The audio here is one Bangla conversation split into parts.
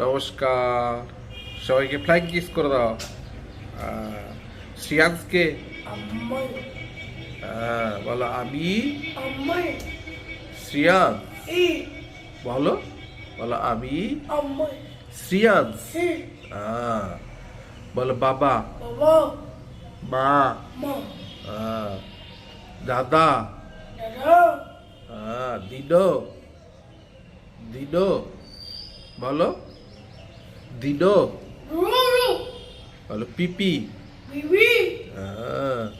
নমস্কার। সবাইকে ফ্লাইং কিস করে দাও। শ্রিয়াংসকে আম্মাই আহ, বলো আমি আম্মাই শ্রিয়াংশ ই বলো বলো আমি আম্মাই শ্রিয়াংশ সি আহ, বলো বাবা বাবা মা মা আহ, দাদা দাদা আহ, দিদো দিদো বলো দিদো রুরু বলো পিপি বিবি Ah.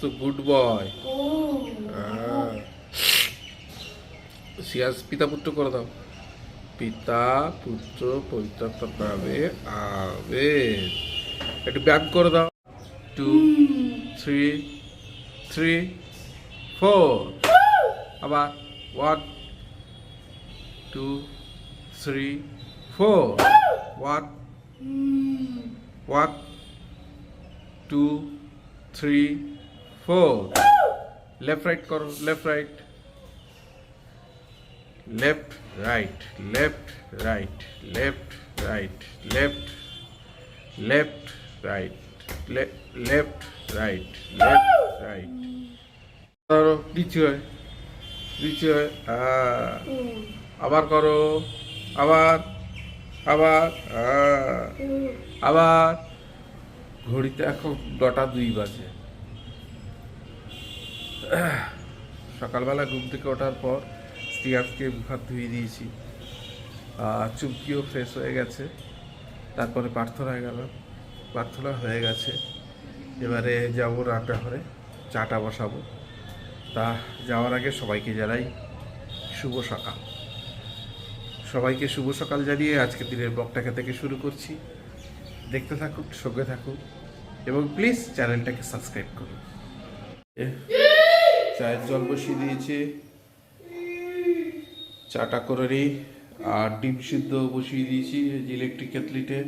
তো গুড বয় শ্রেয়াস পিতা পুত্র করে দাও। পিতা পুত্র পবিত্র নামে আবে একটু ব্যায়াম করে দাও। টু থ্রি থ্রি ফোর আবার one two three four one One, two, three, four. Left, right, karo. Left, right. Left, right. Left, right. Left, right. Left, left, right. Le- left, right. Left, right. করো নিচু হয় নিচু হয় হ্যাঁ আবার করো আবার আবার আবার। ঘড়িতে এখন নটা দুই বাজে। সকালবেলা ঘুম থেকে ওঠার পর স্টিয়ারকে মুখ হাত ধুয়ে দিয়েছি। চুমকিও ফ্রেশ হয়ে গেছে। তারপরে প্রার্থনায় গেলাম। প্রার্থনা হয়ে গেছে। এবারে যাব রান্নাঘরে। চাটা বসাবো। তা যাওয়ার আগে সবাইকে জানাই শুভ সকাল। সবাইকে শুভ সকাল জানিয়ে আজকের দিনের ব্লগটাকে থেকে শুরু করছি। দেখতে থাকুন সঙ্গে থাকুন এবং প্লিজ চ্যানেলটাকে সাবস্ক্রাইব করুন। চায়ের জল বসিয়ে দিয়েছি। চাটা করে নিই। আর ডিম সিদ্ধ বসিয়ে দিয়েছি ইলেকট্রিক কেটলিতে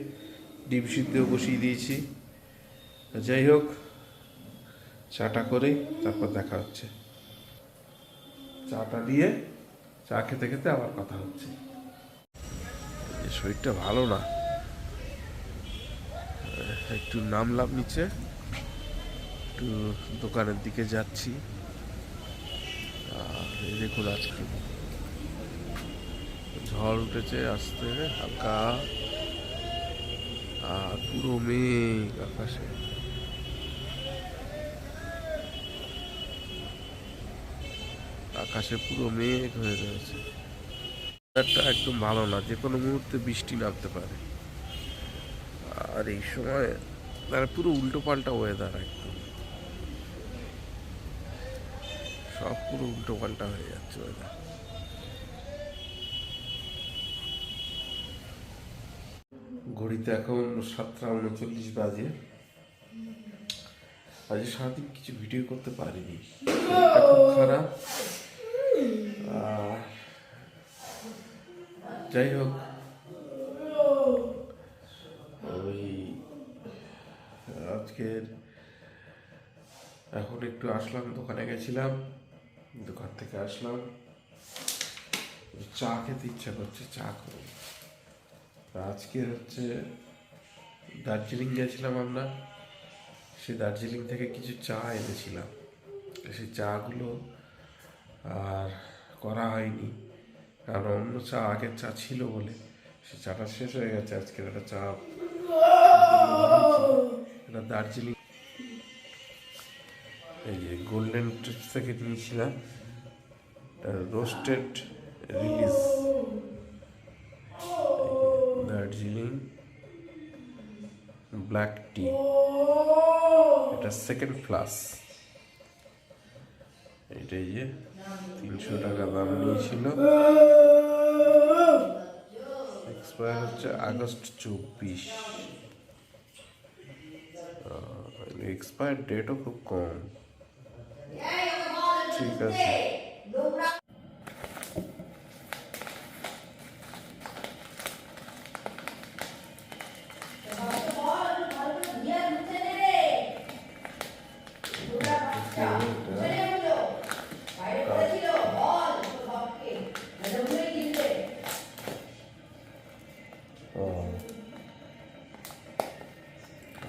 ডিম সিদ্ধ বসিয়ে দিয়েছি। যাই হোক, চাটা করে, তারপর দেখা হচ্ছে। চাটা দিয়ে চা খেতে খেতে আবার কথা হচ্ছে। শরীরটা ভালো না। একটু নামলাম নিচে। একটু দোকানের দিকে যাচ্ছি। দেখুন আজকে। ঝড় উঠেছে আসতে, হালকা। আর পুরো মেঘ আকাশে। আকাশে পুরো মেঘ হয়ে রয়েছে। ওয়েদারটা একদম ভালো না যে কোনো মুহূর্তে বৃষ্টি নামতে পারে। আর এই সময় মানে পুরো উল্টো পাল্টা ওয়েদার একদম। সব পুরো উল্টো পাল্টা হয়ে যাচ্ছে ওয়েদার ঘড়িতে এখন সাতটা উনচল্লিশ বাজে। আজ সারাদিন কিছু ভিডিও করতে পারিনি। খারাপ। আর যাই হোক। ওই আজকের এখন একটু আসলাম, দোকানে গেছিলাম। দোকান থেকে আসলাম। চা খেতে ইচ্ছা করছে, চা করো। আজকের হচ্ছে দার্জিলিং গেছিলাম আমরা। সে দার্জিলিং থেকে কিছু চা এনেছিলাম। সেই চাগুলো আর করা হয়নি। কারণ অন্য চা আগের চা ছিল বলে। সে চাটা শেষ হয়ে গেছে, আজকের একটা চা। এটা দার্জিলিং। এই যে গোল্ডেন ট্রিপস থেকে নিয়েছিলাম। Roasted release Darjeeling black tea এটা সেকেন্ড ক্লাস এটাই যে তিনশো টাকা দাম নিয়েছিল। এক্সপায়ার হচ্ছে আগস্ট চব্বিশ। এক্সপায়ার ডেটও খুব কম। ঠিক আছে।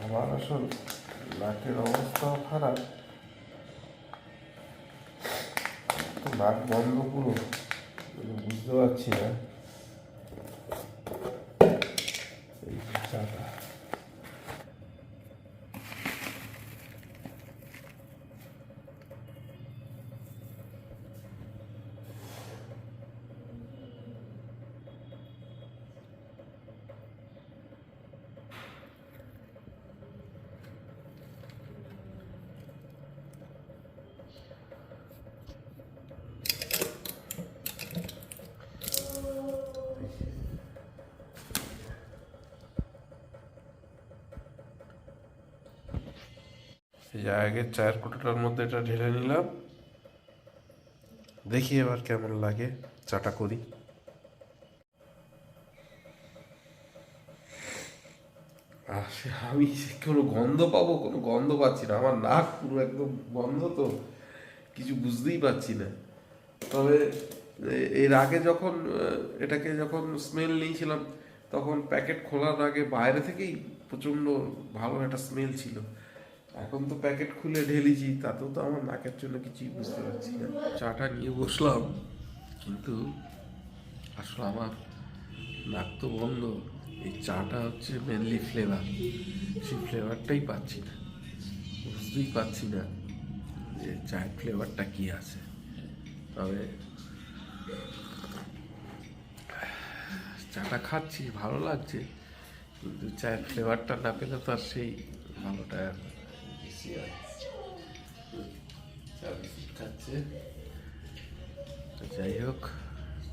আমার আসল নাকের অবস্থাও খারাপ। নাক বন্ধ পুরো বুঝতে পারছি না। যে আগে চায়ের কোটোটার মধ্যে এটা ঢেলে নিলাম। দেখি এবার কেমন লাগে, চাটা করি। আমি কোনো গন্ধ পাবো, কোনো গন্ধ পাচ্ছি না। আমার নাক পুরো একদম বন্ধ তো, কিছু বুঝতেই পারছি না। তবে এর আগে যখন এটাকে যখন স্মেল নিয়েছিলাম, তখন প্যাকেট খোলার আগে বাইরে থেকেই প্রচণ্ড ভালো একটা স্মেল ছিল। এখন তো প্যাকেট খুলে ঢেলেছি, তাতেও তো আমার নাকের জন্য কিছুই বুঝতে পারছি না। চাটা নিয়ে বসলাম, কিন্তু আসলে আমার নাক তো বন্ধ। এই চাটা হচ্ছে মেনলি ফ্লেভার সেই ফ্লেভারটাই পাচ্ছি না। বুঝতেই পারছি না যে চায়ের ফ্লেভারটা কী আছে। তবে চাটা খাচ্ছি, ভালো লাগছে, কিন্তু চায়ের ফ্লেভারটা না পেলে তো আর সেই ভালোটা চা খাচ্ছে যাই হোক,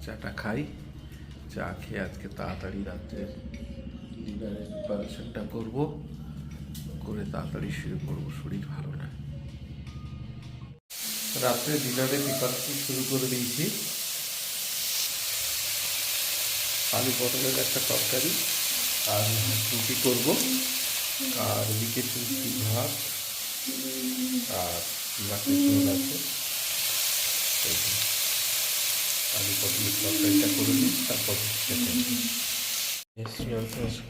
চাটা খাই। চা খেয়ে আজকে তাড়াতাড়ি রাত্রে ডিনারের প্রিপারেশনটা করব। করে তাড়াতাড়ি শুয়ে পড়ব, শরীর ভালো না। রাত্রে ডিনারে প্রিপারেশন শুরু করে দিয়েছি। আলু পটলের একটা তরকারি আর রুটি করব। আর এদিকে চুলছি ভাত। আর আছে। আলু পটলের তরকারিটা করে দিই তারপর।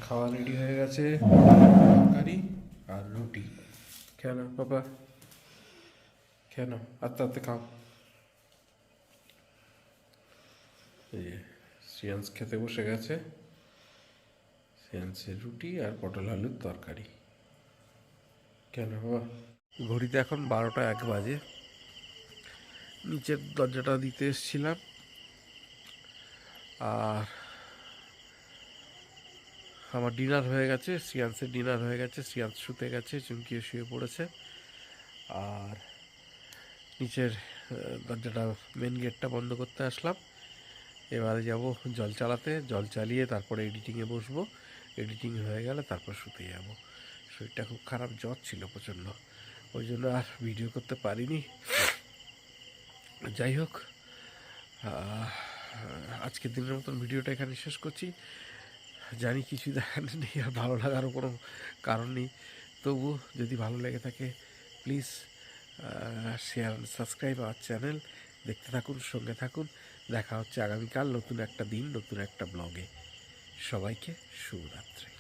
খাওয়া রেডি হয়ে গেছে। তরকারি আর রুটি। কেন বাবা। কেন আস্তে আস্তে খাও। সিয়ান্স খেতে বসে গেছে। সিয়ান্সের রুটি আর পটল আলুর তরকারি। কেন বাবা। ঘড়িতে এখন বারোটা এক বাজে। নিচের দরজাটা দিতে এসেছিলাম। আর আমার ডিনার হয়ে গেছে সিয়ান্সের ডিনার হয়ে গেছে সিয়ান্স শুতে গেছে, চুমকিয়ে শুয়ে পড়েছে। আর নিচের দরজাটা মেন গেটটা বন্ধ করতে আসলাম। এবারে যাব জল চালাতে, জল চালিয়ে তারপরে এডিটিংয়ে বসবো। এডিটিং হয়ে গেলে তারপর শুতে যাব। শরীরটা খুব খারাপ, জ্বর ছিল প্রচণ্ড। ওই জন্য আর ভিডিও করতে পারিনি। যাই হোক আজকের দিনের মতন ভিডিওটা এখানে শেষ করছি। জানি কিছু দেখার নেই আর ভালো লাগারও কোনো কারণ নেই। তবু যদি ভালো লেগে থাকে প্লিজ শেয়ার সাবস্ক্রাইব আমার চ্যানেল দেখতে থাকুন, সঙ্গে থাকুন। দেখা হচ্ছে আগামীকাল নতুন একটা দিন, নতুন একটা ব্লগে সবাইকে শুভরাত্রি।